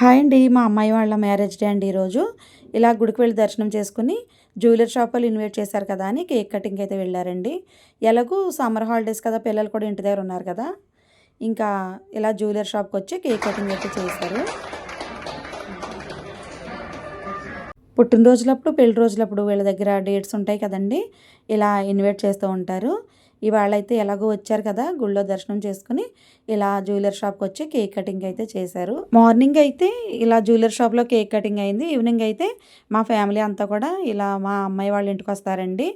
Hi అండి మా అమ్మాయి వాళ్ళ మ్యారేజ్ డే అండి ఈరోజు. ఇలా గుడికి వెళ్ళి దర్శనం చేసుకుని జ్యువెలరీ షాప్ వాళ్ళు ఇన్వైట్ చేశారు కదా అని కేక్ కటింగ్ అయితే వెళ్ళారండి. ఎలాగూ సమ్మర్ హాలిడేస్ కదా పిల్లలు కూడా ఇంటి దగ్గర ఉన్నారు కదా. ఇంకా ఇలా జ్యువెలరీ షాప్కి వచ్చి కేక్ కటింగ్ అయితే చేశారు. పుట్టినరోజులప్పుడు పెళ్ళి రోజులప్పుడు వీళ్ళ దగ్గర డేట్స్ ఉంటాయి కదండి ఇలా ఇన్వైట్ చేస్తూ ఉంటారు. ఇవాళ అయితే ఎలాగో వచ్చారు కదా గుళ్ళో దర్శనం చేసుకుని ఇలా జ్యువెలర్ షాప్కి వచ్చి కేక్ కటింగ్ అయితే చేశారు. మార్నింగ్ అయితే ఇలా జ్యువెలర్ షాప్లో కేక్ కటింగ్ అయింది. ఈవినింగ్ అయితే మా ఫ్యామిలీ అంతా కూడా ఇలా మా అమ్మాయి వాళ్ళ ఇంటికి వస్తారండి.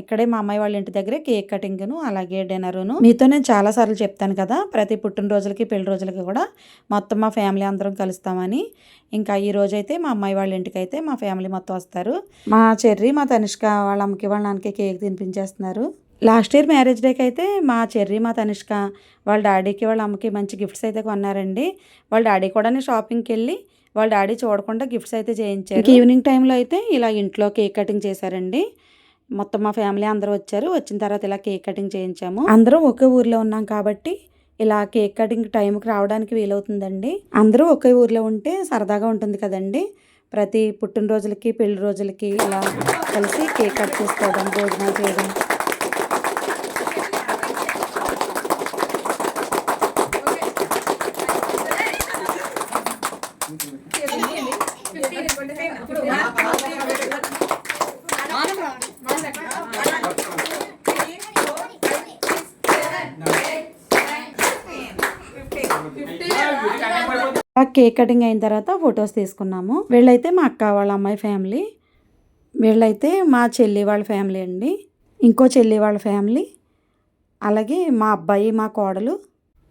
ఇక్కడే మా అమ్మాయి వాళ్ళ ఇంటి దగ్గరే కేక్ కటింగ్ను అలాగే డిన్నర్ను. మీతో నేను చాలాసార్లు చెప్తాను కదా ప్రతి పుట్టినరోజులకి పెళ్ళి రోజులకి కూడా మొత్తం మా ఫ్యామిలీ అందరం కలుస్తామని. ఇంకా ఈ రోజైతే మా అమ్మాయి వాళ్ళ ఇంటికి అయితే మా ఫ్యామిలీ మొత్తం వస్తారు. మా చెర్రీ మా తనిష్క వాళ్ళ అమ్మకి వాళ్ళ నాన్నకి కేక్ తినిపించేస్తున్నారు. లాస్ట్ ఇయర్ మ్యారేజ్ డేకి అయితే మా చెర్రి మా తనిష్క వాళ్ళ డాడీకి వాళ్ళ అమ్మకి మంచి గిఫ్ట్స్ అయితే కొన్నారండి. వాళ్ళ డాడీ కూడా షాపింగ్కి వెళ్ళి వాళ్ళ డాడీ చూడకుండా గిఫ్ట్స్ అయితే చేయించారు. ఈవినింగ్ టైంలో అయితే ఇలా ఇంట్లో కేక్ కటింగ్ చేశారండి. మొత్తం మా ఫ్యామిలీ అందరూ వచ్చారు. వచ్చిన తర్వాత ఇలా కేక్ కటింగ్ చేయించాము. అందరం ఒకే ఊర్లో ఉన్నాం కాబట్టి ఇలా కేక్ కటింగ్ టైంకి రావడానికి వీలవుతుందండి. అందరూ ఒకే ఊర్లో ఉంటే సరదాగా ఉంటుంది కదండి. ప్రతి పుట్టినరోజులకి పెళ్ళి రోజులకి ఇలా కలిసి కేక్ కట్ చేసుకోవడం భోజనాలు చేయడం. కేక్ కటింగ్ అయిన తర్వాత ఫొటోస్ తీసుకున్నాము. వీళ్ళైతే మా అక్క వాళ్ళ అమ్మాయి ఫ్యామిలీ. వీళ్ళైతే మా చెల్లి వాళ్ళ ఫ్యామిలీ అండి. ఇంకో చెల్లి వాళ్ళ ఫ్యామిలీ. అలాగే మా అబ్బాయి మా కోడలు.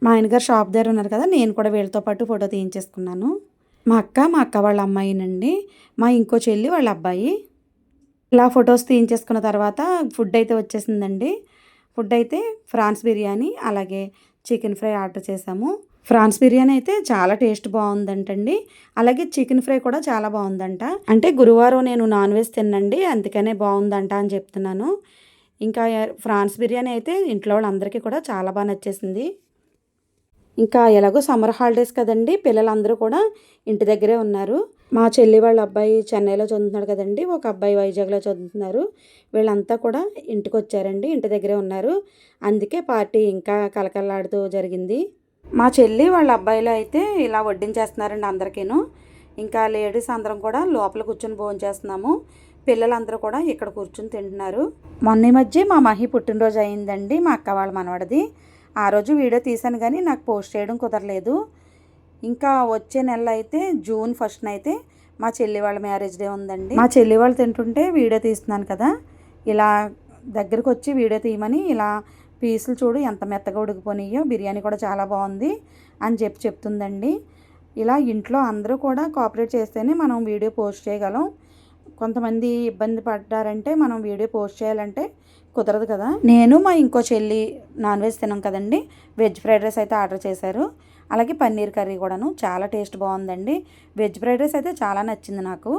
మా ఆయనగారు షాప్ దగ్గర ఉన్నారు కదా నేను కూడా వీళ్ళతో పాటు ఫోటో తీయించేసుకున్నాను. మా అక్క మా అక్క వాళ్ళ అమ్మాయినండి. మా ఇంకో చెల్లి వాళ్ళ అబ్బాయి. ఇలా ఫొటోస్ తీయించేసుకున్న తర్వాత ఫుడ్ అయితే వచ్చేసిందండి. ఫుడ్ అయితే ఫ్రాన్స్ బిర్యానీ అలాగే చికెన్ ఫ్రై ఆర్డర్ చేసాము ఫ్రాన్స్ బిర్యానీ అయితే చాలా టేస్ట్ బాగుందంటండి. అలాగే చికెన్ ఫ్రై కూడా చాలా బాగుందంట. అంటే గురువారం నేను నాన్ వెజ్ తిన్నండి అందుకనే బాగుందంట అని చెప్తున్నాను. ఇంకా ఫ్రాన్స్ బిర్యానీ అయితే ఇంట్లో వాళ్ళందరికీ కూడా చాలా బాగా నచ్చేసింది. ఇంకా ఎలాగో సమ్మర్ హాలిడేస్ కదండి పిల్లలందరూ కూడా ఇంటి దగ్గరే ఉన్నారు. మా చెల్లి వాళ్ళ అబ్బాయి చెన్నైలో చదువుతున్నాడు కదండి ఒక అబ్బాయి వైజాగ్లో చదువుతున్నారు. వీళ్ళంతా కూడా ఇంటికి వచ్చారండి ఇంటి దగ్గరే ఉన్నారు. అందుకే పార్టీ ఇంకా కలకల్లాడుతూ జరిగింది. మా చెల్లి వాళ్ళ అబ్బాయిలు అయితే ఇలా వడ్డించేస్తున్నారండి అందరికీను. ఇంకా లేడీస్ అందరం కూడా లోపల కూర్చొని భోజనం చేస్తున్నాము. పిల్లలందరూ కూడా ఇక్కడ కూర్చొని తింటున్నారు. మొన్న ఈ మధ్య మా మహి పుట్టినరోజు అయిందండి మా అక్క వాళ్ళ మనవడది. ఆ రోజు వీడియో తీశాను కానీ నాకు పోస్ట్ చేయడం కుదరలేదు. ఇంకా వచ్చే నెల అయితే జూన్ ఫస్ట్న అయితే మా చెల్లి వాళ్ళ మ్యారేజ్ డే ఉందండి. మా చెల్లి వాళ్ళు తింటుంటే వీడియో తీస్తున్నాను కదా. ఇలా దగ్గరకు వచ్చి వీడియో తీయమని ఇలా పీసులు చూడు ఎంత మెత్తగా ఉడికిపోయినాయో బిర్యానీ కూడా చాలా బాగుంది అని చెప్పి చెప్తుందండి. ఇలా ఇంట్లో అందరూ కూడా కోఆపరేట్ చేస్తేనే మనం వీడియో పోస్ట్ చేయగలం. కొంతమంది ఇబ్బంది పడ్డారంటే మనం వీడియో పోస్ట్ చేయాలంటే కుదరదు కదా. నేను మా ఇంకో చెల్లి నాన్ వెజ్ తినాం కదండి. వెజ్ ఫ్రైడ్ రైస్ అయితే ఆర్డర్ చేశారు. అలాగే పన్నీర్ కర్రీ కూడాను చాలా టేస్ట్ బాగుందండి. వెజ్ ఫ్రైడ్ రైస్ అయితే చాలా నచ్చింది నాకు.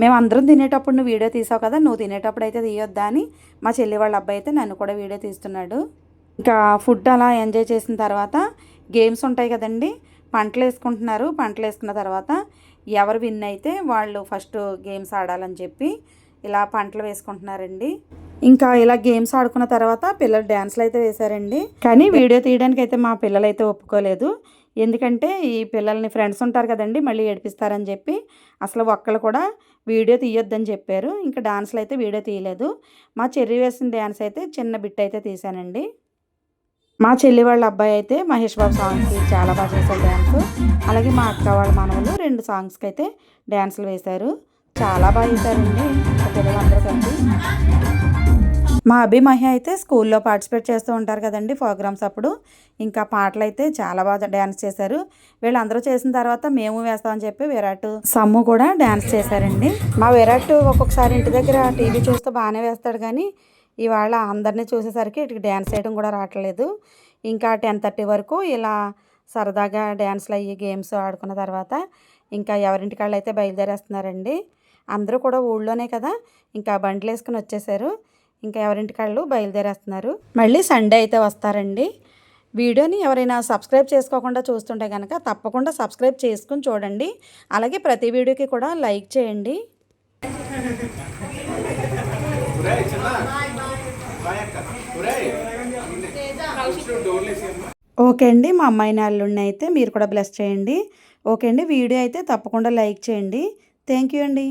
మేము అందరం తినేటప్పుడు నువ్వు వీడియో తీసావు కదా నువ్వు తినేటప్పుడు అయితే తీయొద్దా అని మా చెల్లి వాళ్ళ అబ్బాయి అయితే నన్ను కూడా వీడియో తీస్తున్నాడు. ఇంకా ఫుడ్ అలా ఎంజాయ్ చేసిన తర్వాత గేమ్స్ ఉంటాయి కదండి. పంటలు వేసుకుంటున్నారు. పంటలు వేసుకున్న తర్వాత ఎవరు విన్ అయితే వాళ్ళు ఫస్ట్ గేమ్స్ ఆడాలని చెప్పి ఇలా పంటలు వేసుకుంటున్నారండి. ఇంకా ఇలా గేమ్స్ ఆడుకున్న తర్వాత పిల్లలు డ్యాన్స్లు అయితే వేశారండి. కానీ వీడియో తీయడానికి అయితే మా పిల్లలు అయితే ఒప్పుకోలేదు. ఎందుకంటే ఈ పిల్లల్ని ఫ్రెండ్స్ ఉంటారు కదండి మళ్ళీ ఏడిపిస్తారని చెప్పి అసలు ఒక్కళ్ళు కూడా వీడియో తీయొద్దని చెప్పారు. ఇంకా డాన్స్లు అయితే వీడియో తీయలేదు. మా చెర్రీ వేసిన డ్యాన్స్ అయితే చిన్న బిట్ అయితే తీశానండి. మా చెల్లి వాళ్ళ అబ్బాయి అయితే మహేష్ బాబు సాంగ్స్కి చాలా బాగా చేశారు డ్యాన్స్. అలాగే మా అక్క వాళ్ళ మనవలు రెండు సాంగ్స్కి అయితే డ్యాన్సులు వేశారు. చాలా బాగా చేశారండి పిల్లలందరూ కలిసి మా అభిమహి అయితే స్కూల్లో పార్టిసిపేట్ చేస్తూ ఉంటారు కదండి ప్రోగ్రామ్స్ అప్పుడు. ఇంకా పాటలు అయితే చాలా బాగా డ్యాన్స్ చేశారు. వీళ్ళందరూ చేసిన తర్వాత మేము వేస్తామని చెప్పి విరాట్ సమ్ము కూడా డ్యాన్స్ చేశారండి. మా విరాట్ ఒక్కొక్కసారి ఇంటి దగ్గర టీవీ చూస్తే బాగానే వేస్తాడు కానీ ఇవాళ అందరినీ చూసేసరికి ఇటు డ్యాన్స్ వేయడం కూడా రావట్లేదు. ఇంకా టెన్ థర్టీ వరకు ఇలా సరదాగా డ్యాన్స్లు అయ్యి గేమ్స్ ఆడుకున్న తర్వాత ఇంకా ఎవరింటి కాళ్ళు అయితే బయలుదేరేస్తున్నారండి. అందరూ కూడా ఊళ్ళోనే కదా ఇంకా బండ్లు వేసుకుని వచ్చేసారు. ఇంకా ఎవరింటి కాళ్ళు బయలుదేరేస్తున్నారు. మళ్ళీ సండే అయితే వస్తారండి. వీడియోని ఎవరైనా సబ్స్క్రైబ్ చేసుకోకుండా చూస్తుంటే కనుక తప్పకుండా సబ్స్క్రైబ్ చేసుకుని చూడండి. అలాగే ప్రతి వీడియోకి కూడా లైక్ చేయండి. ఓకే అండి మా అమ్మాయిని అల్లుడిని అయితే మీరు కూడా బ్లెస్ చేయండి. ఓకే అండి వీడియో అయితే తప్పకుండా లైక్ చేయండి. థ్యాంక్ యూ అండి.